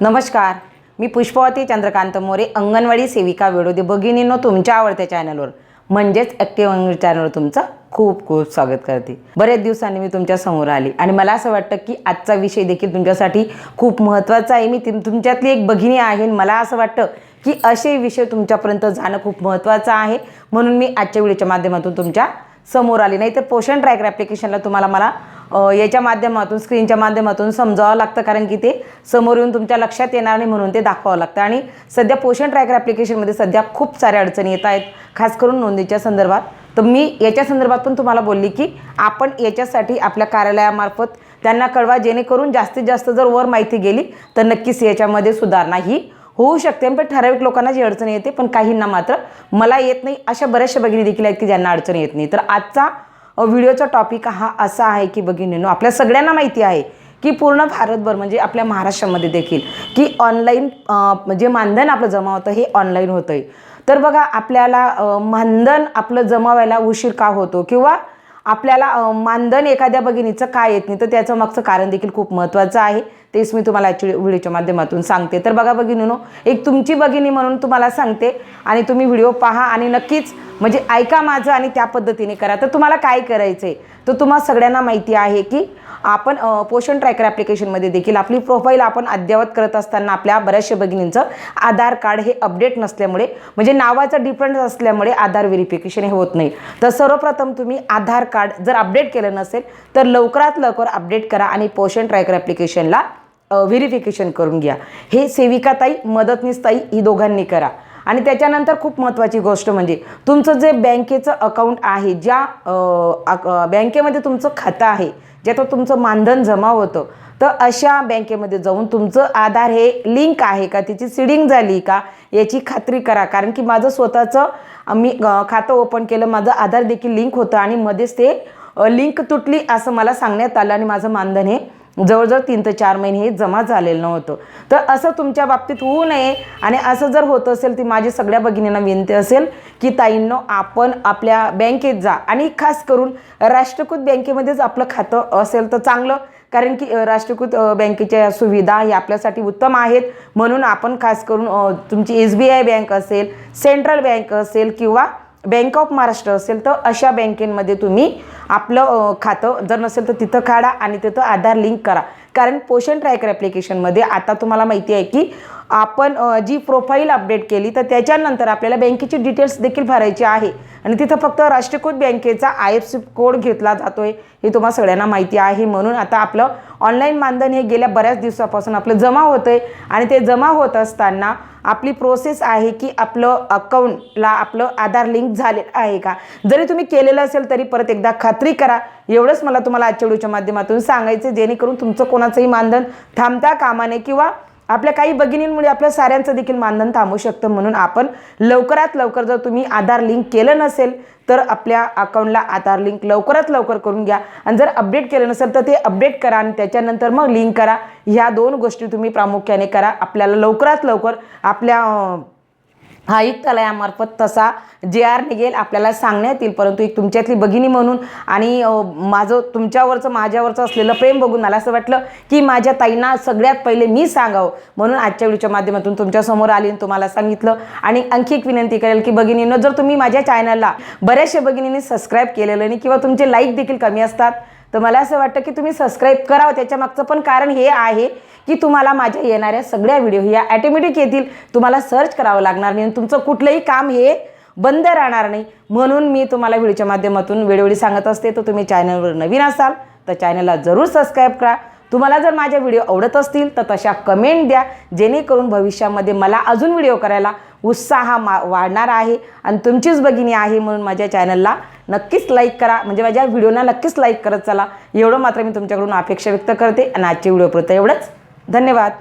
नमस्कार. मी पुष्पवती चंद्रकांत मोरे अंगणवाडी सेविका विरोधी भगिनीनो तुमच्या आवडत्या चॅनलवर. म्हणजेच ॲक्टिव्ह अंगणवाडी चॅनलवर तुमचं खूप खूप स्वागत करते. बरेच दिवसांनी मी तुमच्यासमोर आली आणि मला असं वाटतं की आजचा विषय देखील तुमच्यासाठी खूप महत्त्वाचा आहे. मी तुम- तुमच्यातली एक भगिनी आहे मला असं वाटतं की असे विषय तुमच्यापर्यंत जाणं खूप महत्त्वाचं आहे. म्हणून मी आजच्या व्हिडिओच्या माध्यमातून तुमच्यासमोर आली. नाही तर पोषण ट्रॅकर ॲप्लिकेशनला तुम्हाला मला याच्या माध्यमातून स्क्रीनच्या माध्यमातून समजावं लागतं कारण की ते समोर येऊन तुमच्या लक्षात येणार नाही म्हणून ते दाखवावं लागतं. आणि सध्या पोषण ट्रॅकर ॲप्लिकेशनमध्ये सध्या खूप साऱ्या अडचणी येत आहेत खास करून नोंदीच्या संदर्भात. तर मी याच्या संदर्भात पण तुम्हाला बोलली की आपण याच्यासाठी आपल्या कार्यालयामार्फत त्यांना कळवा जेणेकरून जास्तीत जास्त जर वर माहिती गेली तर नक्कीच याच्यामध्ये सुधारणा ही होऊ शकते. पण ठराविक लोकांना जी अडचण येते पण काहींना मात्र मला येत नाही अशा बऱ्याचशा भगिनी देखील आहेत की ज्यांना अडचण येत नाही. तर आजचा व्हिडिओचा टॉपिक हा असा आहे की भगिनींनो आपल्या सगळ्यांना माहिती आहे की पूर्ण भारतभर म्हणजे आपल्या महाराष्ट्रामध्ये देखील की ऑनलाईन म्हणजे मानधन आपलं जमा होतं हे ऑनलाईन होतं आहे तर बघा आपल्याला मानधन आपलं जमावायला उशीर का होतो? किंवा आपल्याला मानधन एखाद्या भगिनीचं काय येत नाही? तर त्याचं मागचं कारण देखील खूप महत्त्वाचं आहे. तेच मी तुम्हाला ॲक्च्युली व्हिडिओच्या माध्यमातून सांगते. तर बघा भगिनीनो एक तुमची भगिनी म्हणून तुम्हाला सांगते आणि तुम्ही व्हिडिओ पहा आणि नक्कीच म्हणजे ऐका माझं आणि त्या पद्धतीने करा. तर तुम्हाला काय करायचं आहे तर तुम्हाला सगळ्यांना माहिती आहे की आपण पोषण ट्रॅकर ॲप्लिकेशनमध्ये देखील आपली प्रोफाईल आपण अद्ययावत करत असताना आपल्या बऱ्याचशा भगिनींचं आधार कार्ड हे अपडेट नसल्यामुळे म्हणजे नावाचं डिफरन्स असल्यामुळे आधार व्हेरिफिकेशन हे होत नाही. तर सर्वप्रथम तुम्ही आधार कार्ड जर अपडेट केलं नसेल तर लवकरात लवकर अपडेट करा आणि पोषण ट्रॅकर ॲप्लिकेशनला व्हेरिफिकेशन करून घ्या. हे सेविकाताई मदतनीसताई ही दोघांनी करा. आणि त्याच्यानंतर खूप महत्त्वाची गोष्ट म्हणजे तुमचं जे बँकेचं अकाउंट आहे ज्या बँकेमध्ये तुमचं खातं आहे ज्यात तुमचं मानधन जमा होतं तर अशा बँकेमध्ये जाऊन तुमचं आधार हे लिंक आहे का? त्याची सिडिंग झाली का? याची खात्री करा. कारण की माझं स्वतःचं मी खातं ओपन केलं माझं आधार देखील लिंक होतं आणि मध्येच ते लिंक तुटली असं मला सांगण्यात आलं आणि माझं मानधन हे जवळजवळ तीन ते चार महिने हे जमा झालेलं नव्हतं. तर असं तुमच्या बाबतीत होऊ नये आणि असं जर होत असेल ती माझी सगळ्या भगिनींना विनंती असेल की ताईंनो आपण आपल्या बँकेत जा आणि खास करून राष्ट्रकृत बँकेमध्येच आपलं खातं असेल तर चांगलं. कारण की राष्ट्रीयकृत बँकेच्या सुविधा ही आपल्यासाठी उत्तम आहेत. म्हणून आपण खास करून तुमची एस बी आय बँक असेल सेंट्रल बँक असेल किंवा बँक ऑफ महाराष्ट्र असेल तर अशा बँकेमध्ये तुम्ही आपलं खातं जर नसेल तर तिथं काढा आणि तिथं आधार लिंक करा. कारण पोषण ट्रॅकर ॲप्लिकेशनमध्ये आता तुम्हाला माहिती आहे की आपण जी प्रोफाईल अपडेट केली तर त्याच्यानंतर आपल्याला बँकेची डिटेल्स देखील भरायची आहे. आणि तिथं फक्त राष्ट्रीयकृत बँकेचा आय एफ सी कोड घेतला जातो आहे हे तुम्हाला सगळ्यांना माहिती आहे. म्हणून आता आपलं ऑनलाईन मानधन हे गेल्या बऱ्याच दिवसापासून आपलं जमा होतं आहे आणि ते जमा होत असताना आपली प्रोसेस आहे की आपलं अकाउंटला आपलं आधार लिंक झालेलं आहे का? जरी तुम्ही केलेलं असेल तरी परत एकदा खात्री करा. एवढंच मला तुम्हाला आजच्या व्हिडिओच्या माध्यमातून सांगायचं जेणेकरून तुमचं कोणाचंही मानधन थांबता कामाने किंवा आपल्या काही भगिनींमुळे आपल्या साऱ्यांचं देखील मानधन थांबू शकतं म्हणून आपण लवकरात लवकर जर तुम्ही आधार लिंक केलं नसेल तर आपल्या अकाउंटला आधार लिंक लवकरात लवकर करून घ्या. आणि जर अपडेट केलं नसेल तर ते अपडेट करा आणि त्याच्यानंतर मग लिंक करा. ह्या दोन गोष्टी तुम्ही प्रामुख्याने करा. आपल्याला लवकरात लवकर आपल्या अं, आयुक्तालयामार्फत तसा जे आर निघेल आपल्याला सांगण्यात येईल. परंतु एक तुमच्यातली भगिनी म्हणून आणि माझं तुमच्यावरचं माझ्यावरचं असलेलं प्रेम बघून मला असं वाटलं की माझ्या ताईंना सगळ्यात पहिले मी सांगावं म्हणून आजच्या व्हिडिओच्या माध्यमातून तुमच्यासमोर आली आणि तुम्हाला सांगितलं. आणि आणखी एक विनंती करेल की भगिनीनं जर तुम्ही माझ्या चॅनलला बऱ्याचशा भगिनींनी सबस्क्राईब केलेलं नाही किंवा तुमचे लाईक देखील कमी असतात तर मला असं वाटतं की तुम्ही सबस्क्राईब करावं. त्याच्या मागचं पण कारण हे आहे की तुम्हाला माझ्या येणाऱ्या सगळ्या व्हिडिओ ह्या ॲटोमॅटिक येतील. तुम्हाला सर्च करावं लागणार नाही आणि तुमचं कुठलंही काम हे बंद राहणार नाही. म्हणून मी तुम्हाला व्हिडिओच्या माध्यमातून वेळोवेळी सांगत असते तर तुम्ही चॅनलवर नवीन असाल तर चॅनलला जरूर सबस्क्राईब करा. तुम्हाला जर माझ्या व्हिडिओ आवडत असतील तर तशा कमेंट द्या. जेणेकरून भविष्यामध्ये मला अजून व्हिडिओ करायला उत्साह मा वाढणार आहे आणि तुमचीच भगिनी आहे म्हणून माझ्या चॅनलला नक्कीच लाईक करा. म्हणजे माझ्या व्हिडिओना नक्कीच लाईक करत चला. एवढं मात्र मी तुमच्याकडून अपेक्षा व्यक्त करते आणि आजच्या व्हिडिओपुरतं एवढंच. धन्यवाद.